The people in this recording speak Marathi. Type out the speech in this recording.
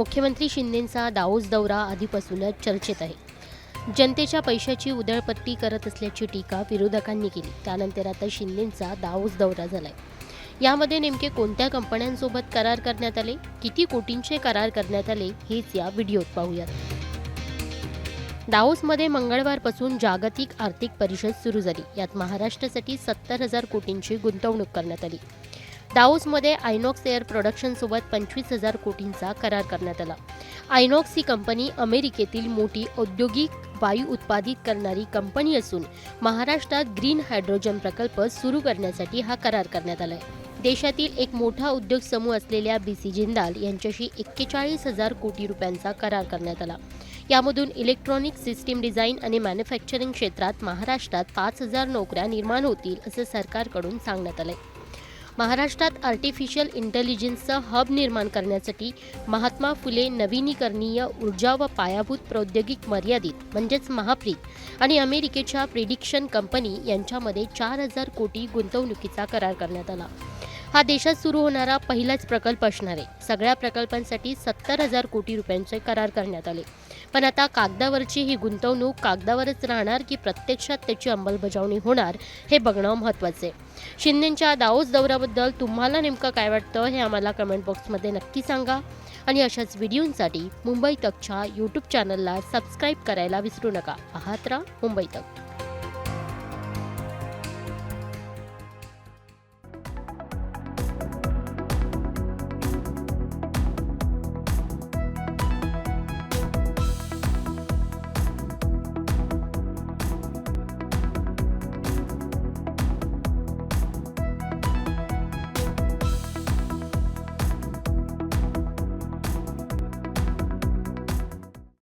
मुख्यमंत्री शिंदेंचा दाऊस दौरा आधीपासूनच चर्चेत आहे. जनतेच्या पैशाची उधळपट्टी करत असल्याची टीका विरोधकांनी केली. त्यानंतर आता शिंदेंचा दाऊस दौरा झालाय. यामध्ये नेमके कोणत्या कंपन्यांसोबत करार करण्यात आले? किती कोटींचे करार करण्यात आले? हेच या व्हिडिओत पाहूयात. दाओसमध्ये मंगळवारपासून जागतिक आर्थिक परिषद सुरू झाली. यात महाराष्ट्रासाठी सत्तर हजार कोटींची गुंतवणूक करण्यात आली. दाऊसमध्ये आयनॉक्स एअर प्रोडक्शनसोबत पंचवीस हजार कोटींचा करार करण्यात आला. आयनॉक्स ही कंपनी अमेरिकेतील मोठी औद्योगिक वायू उत्पादित करणारी कंपनी असून महाराष्ट्रात ग्रीन हायड्रोजन प्रकल्प सुरू करण्यासाठी हा करार करण्यात आला आहे देशातील एक मोठा उद्योग समूह असलेल्या बी सी जिंदाल यांच्याशी एक्केचाळीस हजार कोटी रुपयांचा करार करण्यात आला. यामधून इलेक्ट्रॉनिक सिस्टीम डिझाईन आणि मॅन्युफॅक्चरिंग क्षेत्रात महाराष्ट्रात पाच हजार नोकऱ्या निर्माण होतील असं सरकारकडून सांगण्यात आलंय. महाराष्ट्रात आर्टिफिशियल इंटेलिजन्सचं हब निर्माण करण्यासाठी महात्मा फुले नवीनीकरणीय ऊर्जा व पायाभूत प्रौद्योगिक मर्यादित म्हणजेच महाप्रीत आणि अमेरिकेच्या प्रिडिक्शन कंपनी यांच्यामध्ये चार हजार कोटी गुंतवणुकीचा करार करण्यात आला. हा देशात सुरू होणारा पहिलाच प्रकल्प असणार आहे. सगळ्या प्रकल्पांसाठी सत्तर हजार कोटी रुपयांचे करार करण्यात आले. पण आता कागदावरची ही गुंतवणूक कागदावरच राहणार की प्रत्यक्षात त्याची अंमलबजावणी होणार हे बघणं महत्त्वाचं आहे. शिंदेच्या दाओस दौऱ्याबद्दल तुम्हाला नेमकं काय वाटतं हे आम्हाला कमेंट बॉक्समध्ये नक्की सांगा. आणि अशाच व्हिडिओंसाठी मुंबई तकच्या यूट्यूब चॅनलला सबस्क्राईब करायला विसरू नका. पाहत राहा मुंबई तक.